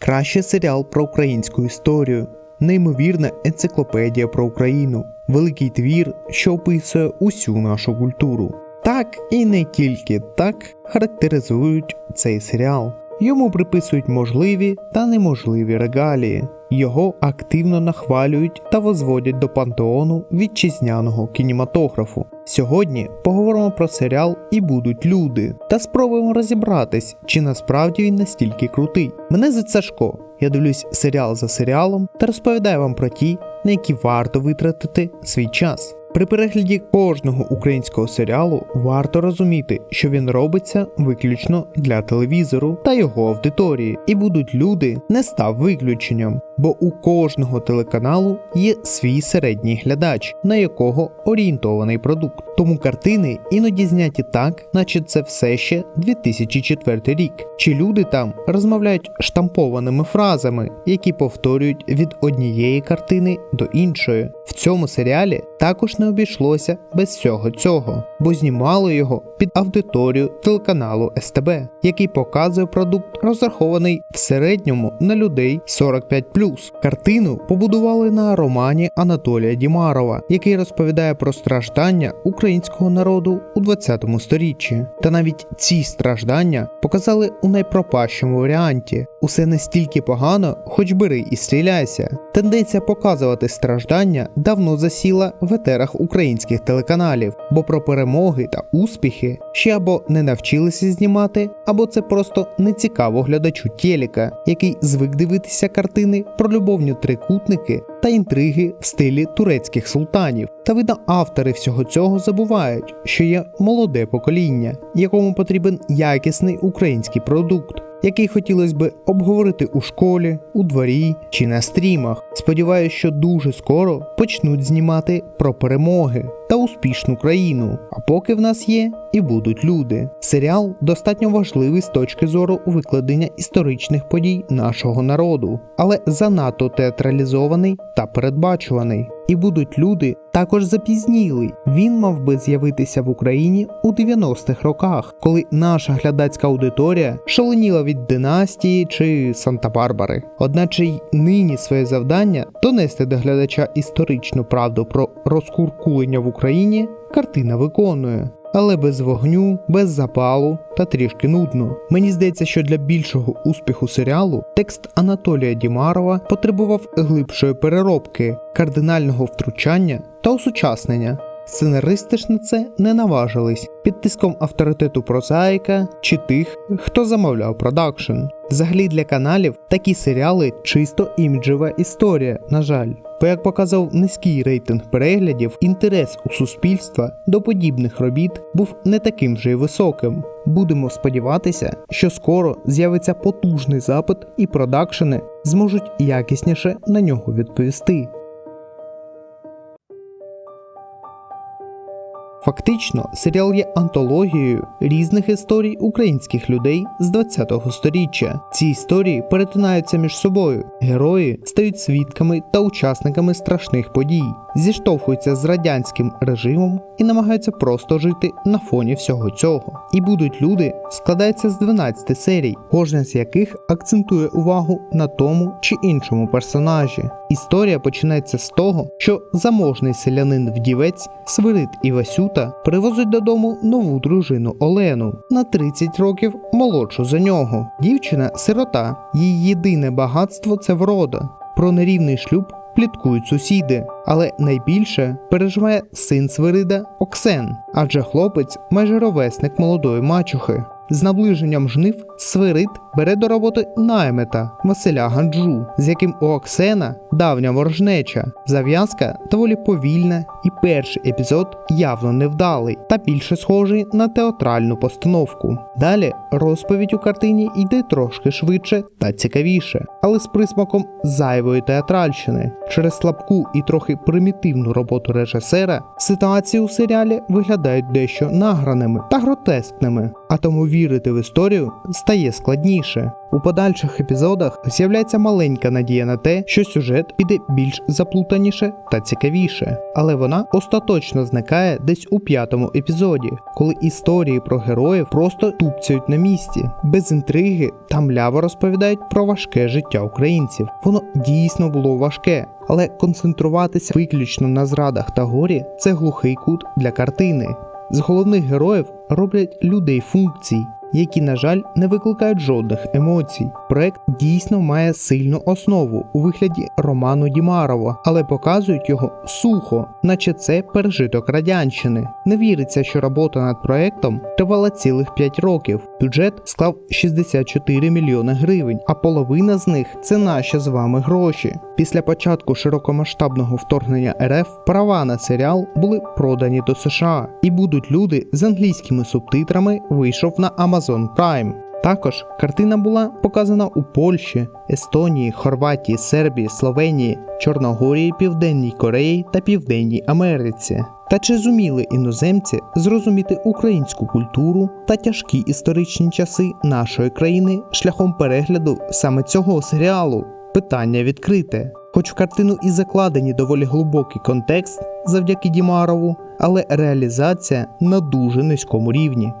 Кращий серіал про українську історію, неймовірна енциклопедія про Україну, великий твір, що описує усю нашу культуру. Так і не тільки так характеризують цей серіал. Йому приписують можливі та неможливі регалії. Його активно нахвалюють та возводять до пантеону вітчизняного кінематографу. Сьогодні поговоримо про серіал і будуть люди та спробуємо розібратись, чи насправді він настільки крутий. Мене звуть Сашко. Я дивлюсь серіал за серіалом та розповідаю вам про ті, на які варто витратити свій час. При перегляді кожного українського серіалу варто розуміти, що він робиться виключно для телевізору та його аудиторії, і будуть люди не став виключенням, бо у кожного телеканалу є свій середній глядач, на якого орієнтований продукт. Тому картини іноді зняті так, наче це все ще 2004 рік. Чи люди там розмовляють штампованими фразами, які повторюють від однієї картини до іншої. В цьому серіалі також не обійшлося без всього цього, бо знімали його під аудиторію телеканалу СТБ, який показує продукт, розрахований в середньому на людей 45 Картину побудували на романі Анатолія Дімарова, який розповідає про страждання українського народу у 20 сторіччі. Та навіть ці страждання показали у найпропащому варіанті. Усе настільки погано, хоч бери і стріляйся. Тенденція показувати страждання давно засіла в етерах українських телеканалів, бо про перемоги та успіхи ще або не навчилися знімати, або це просто не цікаво глядачу телека, який звик дивитися картини про любовні трикутники та інтриги в стилі турецьких султанів. Та видно, автори всього цього забувають, що є молоде покоління, якому потрібен якісний український продукт. Який хотілося би обговорити у школі, у дворі чи на стрімах. Сподіваюсь, що дуже скоро почнуть знімати про перемоги та успішну країну. А поки в нас є і будуть люди. Серіал достатньо важливий з точки зору викладення історичних подій нашого народу, але занадто театралізований та передбачуваний. І будуть люди також запізнілий. Він мав би з'явитися в Україні у 90-х роках, коли наша глядацька аудиторія шаленіла від династії чи Санта-Барбари. Одначе й нині своє завдання донести до глядача історичну правду про розкуркулення в Україні картина виконує. Але без вогню, без запалу та трішки нудно. Мені здається, що для більшого успіху серіалу текст Анатолія Дімарова потребував глибшої переробки, кардинального втручання та осучаснення. Сценаристи ж на це не наважились під тиском авторитету прозаїка чи тих, хто замовляв продакшн. Взагалі для каналів такі серіали чисто іміджева історія, на жаль. Як показав низький рейтинг переглядів, інтерес у суспільства до подібних робіт був не таким же й високим. Будемо сподіватися, що скоро з'явиться потужний запит і продакшени зможуть якісніше на нього відповісти. Фактично, серіал є антологією різних історій українських людей з 20-го сторіччя. Ці історії перетинаються між собою. Герої стають свідками та учасниками страшних подій, зіштовхуються з радянським режимом і намагаються просто жити на фоні всього цього. І будуть люди складається з 12 серій, кожна з яких акцентує увагу на тому чи іншому персонажі. Історія починається з того, що заможний селянин вдівець Свирид і Васюта привозить додому нову дружину Олену на 30 років молодшу за нього. Дівчина сирота, її єдине багатство це врода. Про нерівний шлюб пліткують сусіди, але найбільше переживає син Свирида Оксен, адже хлопець майже ровесник молодої мачухи. З наближенням жнив Свирид бере до роботи наймета Василя Ганджу, з яким у Оксена давня ворожнеча, зав'язка доволі повільна, і перший епізод явно невдалий та більше схожий на театральну постановку. Далі розповідь у картині йде трошки швидше та цікавіше, але з присмаком зайвої театральщини. Через слабку і трохи примітивну роботу режисера ситуації у серіалі виглядають дещо награними та гротескними, а тому вірити в історію стає складніше. Цікавіше. У подальших епізодах з'являється маленька надія на те, що сюжет піде більш заплутаніше та цікавіше, але вона остаточно зникає десь у п'ятому епізоді, коли історії про героїв просто тупцяють на місці, без інтриги та мляво розповідають про важке життя українців. Воно дійсно було важке, але концентруватися виключно на зрадах та горі це глухий кут для картини. З головних героїв роблять людей функцій, які, на жаль, не викликають жодних емоцій. Проект дійсно має сильну основу у вигляді роману Дімарова, але показують його сухо, наче це пережиток радянщини. Не віриться, що робота над проектом тривала цілих 5 років. Бюджет склав 64 мільйони гривень, а половина з них це наші з вами гроші. Після початку широкомасштабного вторгнення РФ права на серіал були продані до США, і будуть люди з англійськими субтитрами вийшов на Amazon Prime. Також картина була показана у Польщі, Естонії, Хорватії, Сербії, Словенії, Чорногорії, Південній Кореї та Південній Америці. Та чи зуміли іноземці зрозуміти українську культуру та тяжкі історичні часи нашої країни шляхом перегляду саме цього серіалу? Питання відкрите. Хоч в картину і закладені доволі глибокий контекст завдяки Дімарову, але реалізація на дуже низькому рівні.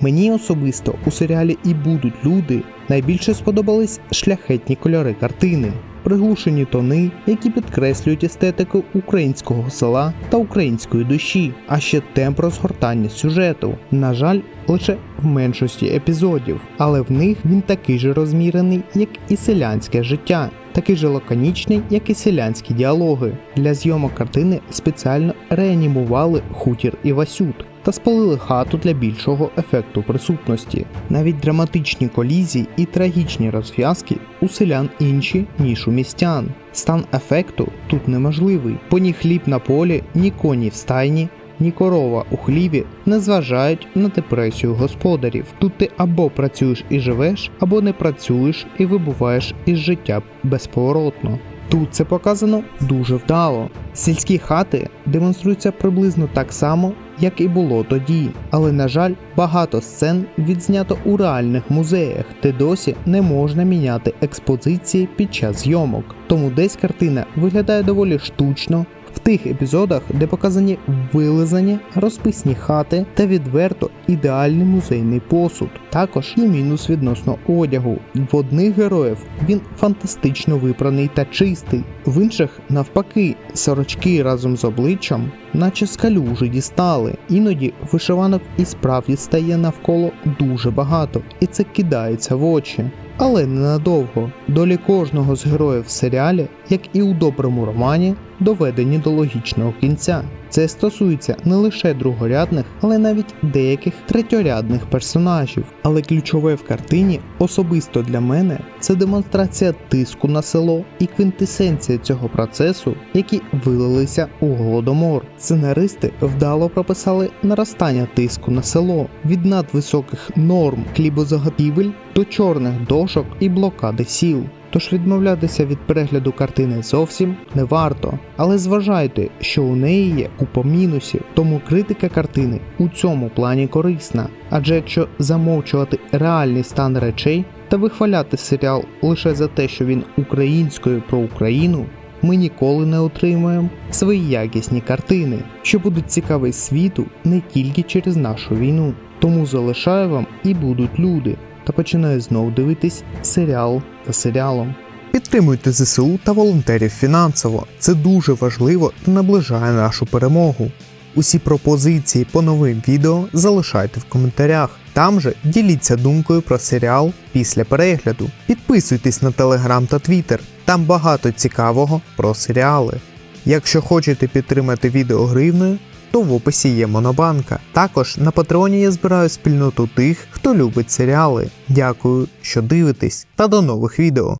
Мені особисто у серіалі і будуть люди найбільше сподобались шляхетні кольори картини, приглушені тони, які підкреслюють естетику українського села та української душі, а ще темп розгортання сюжету. На жаль, лише в меншості епізодів, але в них він такий же розмірений, як і селянське життя. Такий же лаконічний, як і селянські діалоги. Для зйомок картини спеціально реанімували хутір і Васют та спалили хату для більшого ефекту присутності. Навіть драматичні колізії і трагічні розв'язки у селян інші, ніж у містян. Стан ефекту тут неможливий, бо ні хліб на полі, ні коні в стайні, ні корова у хліві не зважають на депресію господарів. Тут ти або працюєш і живеш, або не працюєш і вибуваєш із життя безповоротно. Тут це показано дуже вдало. Сільські хати демонструються приблизно так само, як і було тоді. Але, на жаль, багато сцен відзнято у реальних музеях, де досі не можна міняти експозиції під час зйомок. Тому десь картина виглядає доволі штучно. Тих епізодах, де показані вилизані, розписні хати та відверто ідеальний музейний посуд. Також є мінус відносно одягу. В одних героїв він фантастично випраний та чистий, в інших, навпаки, сорочки разом з обличчям, наче з дістали. Іноді вишиванок і справді стає навколо дуже багато, і це кидається в очі. Але ненадовго. Долі кожного з героїв в серіалі, як і у доброму романі, доведені до логічного кінця. Це стосується не лише другорядних, але навіть деяких третьорядних персонажів. Але ключове в картині, особисто для мене, це демонстрація тиску на село і квінтесенція цього процесу, які вилилися у голодомор. Сценаристи вдало прописали наростання тиску на село від надвисоких норм хлібозаготівель до чорних дошок і блокади сіл. Тож відмовлятися від перегляду картини зовсім не варто. Але зважайте, що у неї є купа мінусів, тому критика картини у цьому плані корисна. Адже якщо замовчувати реальний стан речей та вихваляти серіал лише за те, що він українською про Україну, ми ніколи не отримаємо свої якісні картини, що будуть цікаві світу не тільки через нашу війну. Тому залишаю вам і будуть люди та починаю знов дивитись серіал за серіалом. Підтримуйте ЗСУ та волонтерів фінансово. Це дуже важливо та наближає нашу перемогу. Усі пропозиції по новим відео залишайте в коментарях. Там же діліться думкою про серіал після перегляду. Підписуйтесь на телеграм та твіттер, там багато цікавого про серіали. Якщо хочете підтримати відео гривною, то в описі є Монобанка. Також на Патреоні я збираю спільноту тих, хто любить серіали. Дякую, що дивитесь, та до нових відео.